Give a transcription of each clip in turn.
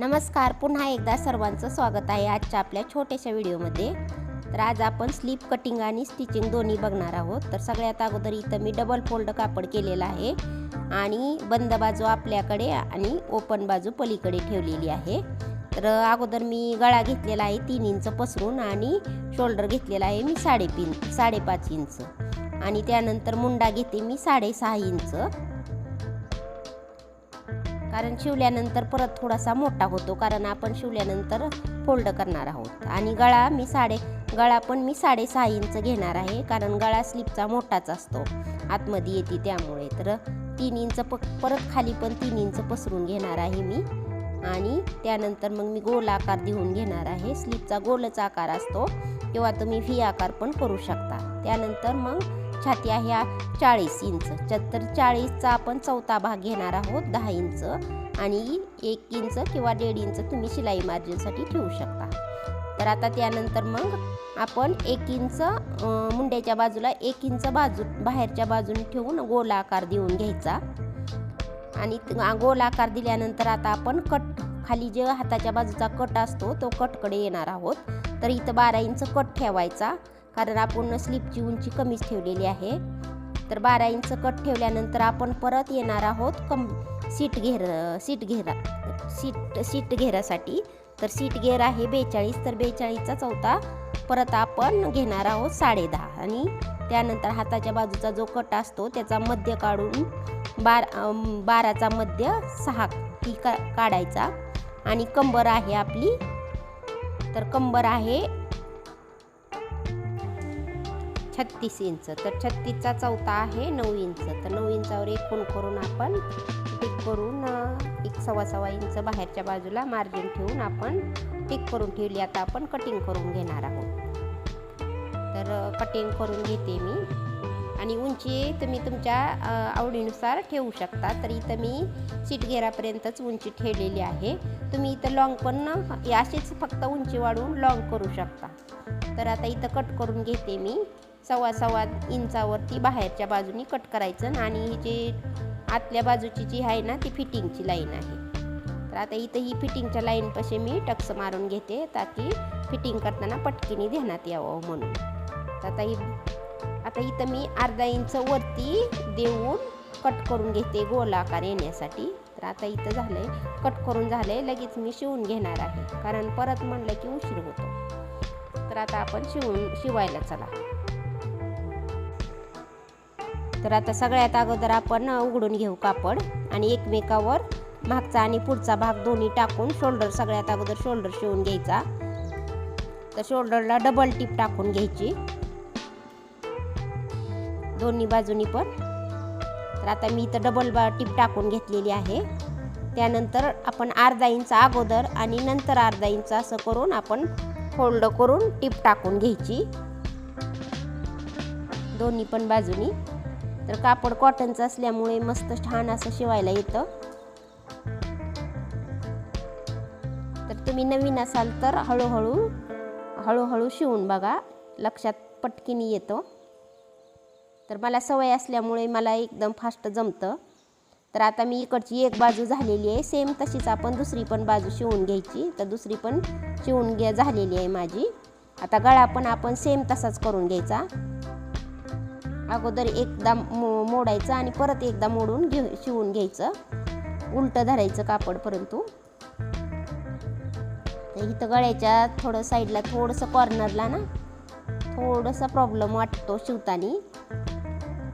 नमस्कार पुन्हा एकदा सर्वांचं स्वागत आहे आजच्या आपल्या छोट्याशा व्हिडिओमध्ये. तर आज आपण स्लीप कटिंग आणि स्टिचिंग दोन्ही बघणार आहोत. तर सगळ्यात अगोदर इथं मी डबल फोल्ड कापड केलेलं आहे आणि बंद बाजू आपल्याकडे आणि ओपन बाजू पलीकडे ठेवलेली आहे. तर अगोदर मी गळा घेतलेला आहे तीन इंच पसरून आणि शोल्डर घेतलेला आहे मी साडेतीन साडेपाच इंच. आणि त्यानंतर मुंडा घेते मी साडेसहा इंच. कारण शिवल्यानंतर परत थोडासा मोठा होतो कारण आपण शिवल्यानंतर फोल्ड करणार आहोत. आणि गळा मी साडे गळा पण मी साडेसहा इंच घेणार आहे कारण गळा स्लिपचा मोठाच असतो. आतमध्ये येते त्यामुळे. तर तीन इंच प परत खाली पण तीन इंच पसरून घेणार आहे मी. आणि त्यानंतर मग मी गोल आकार देऊन घेणार आहे. स्लिपचा गोलच आकार असतो किंवा तुम्ही व्ही आकार पण करू शकता. त्यानंतर मग छाती आहे चाळीस इंच. तर चाळीसचा आपण चौथा भाग घेणार आहोत दहा इंच. आणि एक इंच किंवा दीड इंच तुम्ही शिलाई मार्जिनसाठी ठेवू शकता. तर आता त्यानंतर मग आपण एक इंच मुंड्याच्या बाजूला एक इंच बाजू बाहेरच्या बाजूने ठेवून गोल आकार देऊन घ्यायचा. आणि गोल आकार दिल्यानंतर आता आपण कट खाली जे हाताच्या बाजूचा कट असतो तो कटकडे येणार आहोत. तर इथं बारा इंच कट ठेवायचा. कारण आपण स्लीपची उंची कमीच ठेवलेली आहे. तर बारा इंच कट ठेवल्यानंतर आपण परत येणार आहोत कम सीट घेर सीट घेरा सीट सीट घेरासाठी. तर सीट घेर आहे बेचाळीस तर बेचाळीसचा चौथा. परत आपण घेणार आहोत साडेदहा. आणि त्यानंतर हाताच्या बाजूचा जो कट असतो त्याचा मध्य काढून बार बाराचा मध्य सहा ती का काढायचा. आणि कंबर आहे आपली. तर कंबर आहे छत्तीस इंच. तर छत्तीसचा चौथा आहे नऊ इंच. तर नऊ इंचावर एक खूण करून आपण टिक करून एक सव्वा सव्वा इंच बाहेरच्या बाजूला मार्जिन ठेवून आपण टिक करून ठेवली. आता आपण कटिंग करून घेणार आहोत. तर कटिंग करून घेते मी. आणि उंची तुम्ही तुमच्या आवडीनुसार ठेवू शकता. तर इथं मी सीट घेरापर्यंतच उंची ठेवलेली आहे. तुम्ही इथं लॉंग पण अशीच फक्त उंची वाढवून लॉंग करू शकता. तर आता इथं कट करून घेते मी. सव्वा सव्वा इंचावरती बाहेरच्या बाजूनी कट करायचं आणि ही जी आतल्या बाजूची जी आहे ना ती फिटिंगची लाईन आहे. तर आता इथं ही फिटिंगच्या लाईनपाशी मी टक्स मारून घेते ताकी फिटिंग करताना पटकीने ध्यानात यावं म्हणून. तर आता ही आता इथं मी अर्धा इंच वरती देऊन कट करून घेते गोलाकार येण्यासाठी. तर आता इथं झालंय कट करून झालंय लगेच मी शिवून घेणार आहे. कारण परत म्हणलं की उशीर होतो. तर आता आपण शिवून शिवायला चला. तर आता सगळ्यात अगोदर आपण उघडून घेऊ कापड आणि एकमेकावर मागचा आणि पुढचा भाग दोन्ही टाकून शोल्डर सगळ्यात अगोदर शोल्डर शिवून घ्यायचा. तर शोल्डरला डबल टीप टाकून घ्यायची. दोन्ही बाजूनी पण. तर आता मी इथं डबल बा टीप टाकून घेतलेली आहे. त्यानंतर आपण अर्धा इंच अगोदर आणि नंतर अर्धा इंच असं करून आपण फोल्ड करून टीप टाकून घ्यायची. दोन्ही पण बाजूनी. तर कापड कॉटनचं असल्यामुळे मस्त छान असं शिवायला येतं. तर तुम्ही नवीन असाल तर हळूहळू हळूहळू शिवून बघा. लक्षात पटकीने येतो. तर मला सवय असल्यामुळे मला एकदम फास्ट जमतं. तर आता मी इकडची एक बाजू झालेली आहे. सेम तशीच आपण दुसरी पण बाजू शिवून घ्यायची. तर दुसरी पण शिवून घ्या झालेली आहे माझी. आता गळा पण आपण सेम तसाच करून घ्यायचा. अगोदर एकदा मो मोडायचं आणि परत एकदा मोडून घे शिवून घ्यायचं. उलटं धरायचं कापड परंतु. इथं गळ्याच्या थोडं साईडला थोडंसं कॉर्नरला ना थोडंसं प्रॉब्लेम वाटतो शिवताना.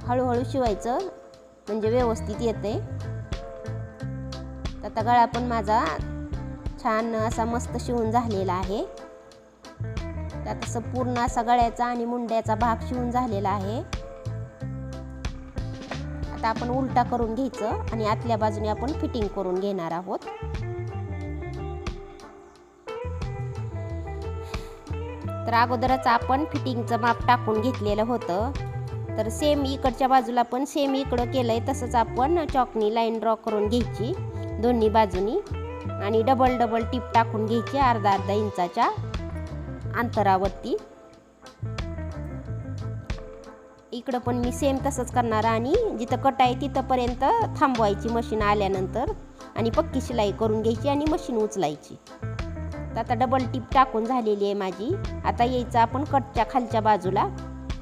हळूहळू शिवायचं म्हणजे व्यवस्थित येते आता गळा पण माझा छान असा मस्त शिवून झालेला आहे. त्यात असं पूर्ण असा गळ्याचा आणि मुंड्याचा भाग शिवून झालेला आहे. आता आपण उलटा करून घ्यायचं आणि आतल्या बाजूने आपण फिटिंग करून घेणार आहोत. तर अगोदरच आपण फिटिंगचं माप टाकून घेतलेलं होतं. तर सेम इकडच्या बाजूला पण सेम इकडं केलं आहे तसंच आपण चॉकनी लाईन ड्रॉ करून घ्यायची दोन्ही बाजूनी. आणि डबल डबल टीप टाकून घ्यायची अर्धा अर्धा इंचाच्या अंतरावरती. इकडं पण मी सेम तसंच करणार आणि जिथं कट आहे तिथंपर्यंत थांबवायची मशीन आल्यानंतर आणि पक्की शिलाई करून घ्यायची आणि मशीन उचलायची. तर आता डबल टिप टाकून झालेली आहे माझी. आता यायचं आपण कटच्या खालच्या बाजूला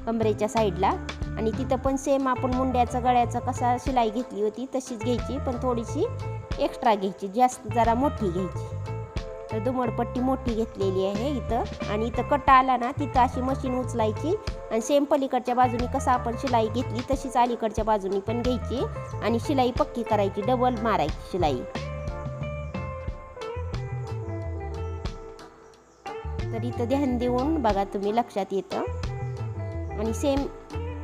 कमरेच्या साईडला आणि तिथं पण सेम आपण मुंड्याचं गळ्याचं कसा शिलाई घेतली होती तशीच घ्यायची पण थोडीशी एक्स्ट्रा घ्यायची जास्त जरा मोठी घ्यायची. तर दुमडपट्टी मोठी घेतलेली आहे इथं. आणि इथं कट्टा आला ना तिथं अशी मशीन उचलायची. आणि सेम पलीकडच्या बाजूनी कसं आपण शिलाई घेतली तशीच अलीकडच्या बाजूनी पण घ्यायची. आणि शिलाई पक्की करायची डबल मारायची शिलाई. तर इथं ध्यान देऊन बघा तुम्ही लक्षात येतं. आणि सेम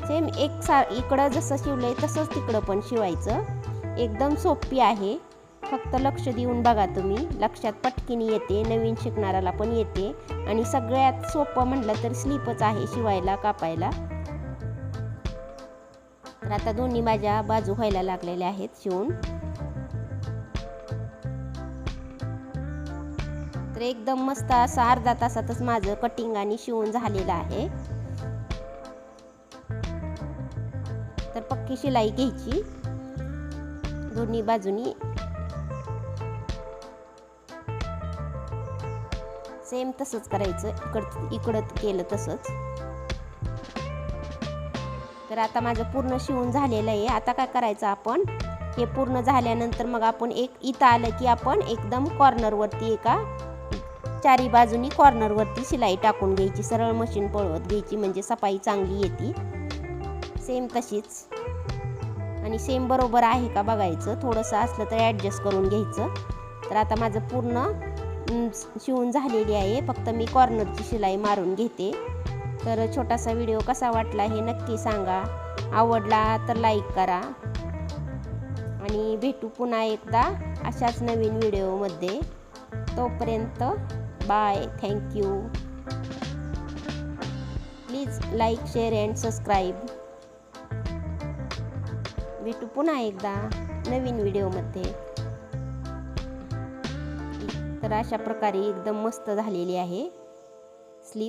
सेम एक सा इकडं जसं शिवलंय तसंच तिकडं पण शिवायचं. एकदम सोपी आहे. फक्त लक्ष देऊन बघा तुम्ही. लक्षात पटकीने येते नवीन शिकणाऱ्याला पण येते. आणि सगळ्यात सोपं म्हटलं तर स्लीपच आहे शिवायला कापायला. तर आता दोन्ही माझ्या बाजू व्हायला लागलेल्या आहेत शिवून. तर एकदम मस्त असा अर्धा तासातच माझं कटिंग आणि शिवून झालेलं आहे. तर पक्की शिलाई घ्यायची. दोन्ही बाजूनी सेम तसंच करायचं. इकड इकडं केलं तसंच. तर आता माझं पूर्ण शिवून झालेलं आहे. आता काय करायचं आपण? हे पूर्ण झाल्यानंतर मग आपण एक इथं आलं की आपण एकदम कॉर्नरवरती एका चारी बाजूनी कॉर्नरवरती शिलाई टाकून घ्यायची. सरळ मशीन पळवत घ्यायची. म्हणजे सफाई चांगली येते. सेम तशीच. आणि सेम बरोबर आहे का बघायचं. थोडंसं असलं तर ॲडजस्ट करून घ्यायचं. तर आता माझं पूर्ण शिवून झालेली आहे. फक्त मी कॉर्नरची शिलाई मारून घेते. तर छोटासा व्हिडिओ कसा वाटला हे नक्की सांगा. आवडला तर लाईक करा. आणि भेटू पुन्हा एकदा अशाच नवीन व्हिडिओमध्ये. तोपर्यंत bye thank you please like share and subscribe भेटू पुन्हा एकदा नवीन व्हिडिओमध्ये. तर अशा प्रकारे एकदम मस्त झालेली आहे.